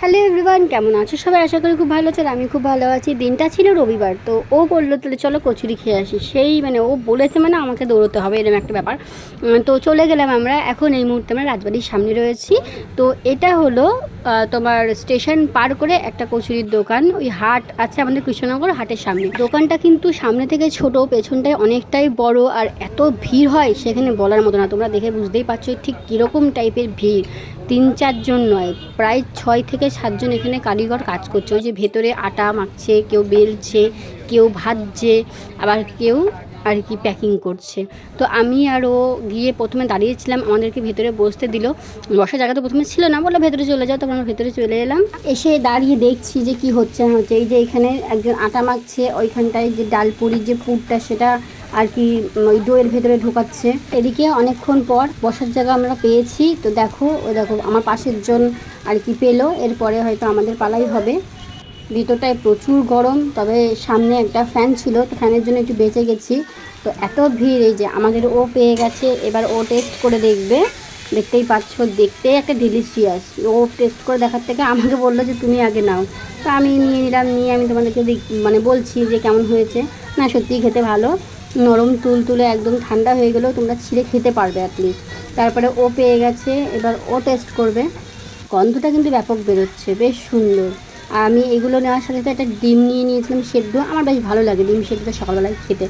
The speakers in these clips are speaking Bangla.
হ্যালো এভরিওয়ান, কেমন আছো? সবাই আশা করি খুব ভালো আছে আর আমি খুব ভালো আছি। দিনটা ছিল রবিবার, তো ও বলল, তাহলে চলো কচুরি খেয়ে আসি। সেই মানে ও বলেছে মানে আমাকে দৌড়তে হবে, এরকম একটা ব্যাপার। তো চলে গেলাম আমরা। এখন এই মুহূর্তে আমরা রাজবাড়ির সামনে রয়েছি। তো এটা হলো তোমার স্টেশন পার করে একটা কচুরির দোকান, ওই হাট আছে আমাদের কৃষ্ণনগর হাটের সামনে। দোকানটা কিন্তু সামনে থেকে ছোট, পেছনটায় অনেকটাই বড়, আর এত ভিড় হয় সেখানে বলার মতো না। তোমরা দেখে বুঝতেই পারছ ঠিক কীরকম টাইপের ভিড়। তিন চারজন নয়, প্রায় ছয় থেকে সাতজন এখানে কারিগর কাজ করছে। ওই যে ভেতরে আটা মাখছে, কেউ বেলছে, কেউ ভাজছে, আবার কেউ আর কি প্যাকিং করছে। তো আমি আর ও গিয়ে প্রথমে দাঁড়িয়েছিলাম, আমাদেরকে ভেতরে বসতে দিল। বসার জায়গা তো প্রথমে ছিল না বলে ভেতরে চলে যাও, তারপর আমরা ভেতরে চলে এলাম। এসে দাঁড়িয়ে দেখছি যে কি হচ্ছে না হচ্ছে। এই যে এখানে একজন আটা মাখছে, ওইখানটায় যে ডালপুরির যে পুরটা, সেটা আর কি ওই ডোয়ের ভেতরে ঢোকাচ্ছে। এদিকে অনেকক্ষণ পর বসার জায়গা আমরা পেয়েছি। তো দেখো, ও দেখো, আমার পাশের জন আর কি পেল, এরপরে হয়তো আমাদের পালাই হবে। ভিতরটায় প্রচুর গরম, তবে সামনে একটা ফ্যান ছিল, তো ফ্যানের জন্য একটু বেঁচে গেছি। তো এত ভিড়, এই যে আমাদের ও পেয়ে গেছে, এবার ও টেস্ট করে দেখবে। দেখতেই পাচ্ছ দেখতে একটা ডিলিশিয়াস ও টেস্ট করে দেখার থেকে আমাকে বলল যে, তুমি আগে নাও। তো আমি নিয়ে নিলাম, নিয়ে আমি তোমাদেরকে মানে বলছি যে, কেমন হয়েছে। না, সত্যিই খেতে ভালো। নরম, তুল তুলে একদম ঠান্ডা হয়ে গেলেও তোমরা ছিঁড়ে খেতে পারবে অ্যাটলিস্ট তারপরে ও পেয়ে গেছে, এবার ও টেস্ট করবে। গন্ধটা কিন্তু ব্যাপক বেরোচ্ছে, বেশ সুন্দর। আমি এগুলো নেওয়ার সাথে সাথে একটা ডিম নিয়ে নিয়েছিলাম সেদ্ধ। আমার বেশ ভালো লাগে ডিম সেদ্ধটা সকালবেলায় খেতে।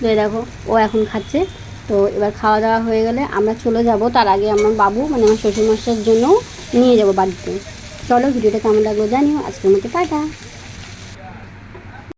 তো দেখো, ও এখন খাচ্ছে। তো এবার খাওয়া দাওয়া হয়ে গেলে আমরা চলে যাব। তার আগে আমার বাবু মানে আমার শ্বশুরমশার জন্য নিয়ে যাব বাড়িতে। চলো, ভিডিওটা কেমন লাগল জানিও। আজকের মতো টাটা।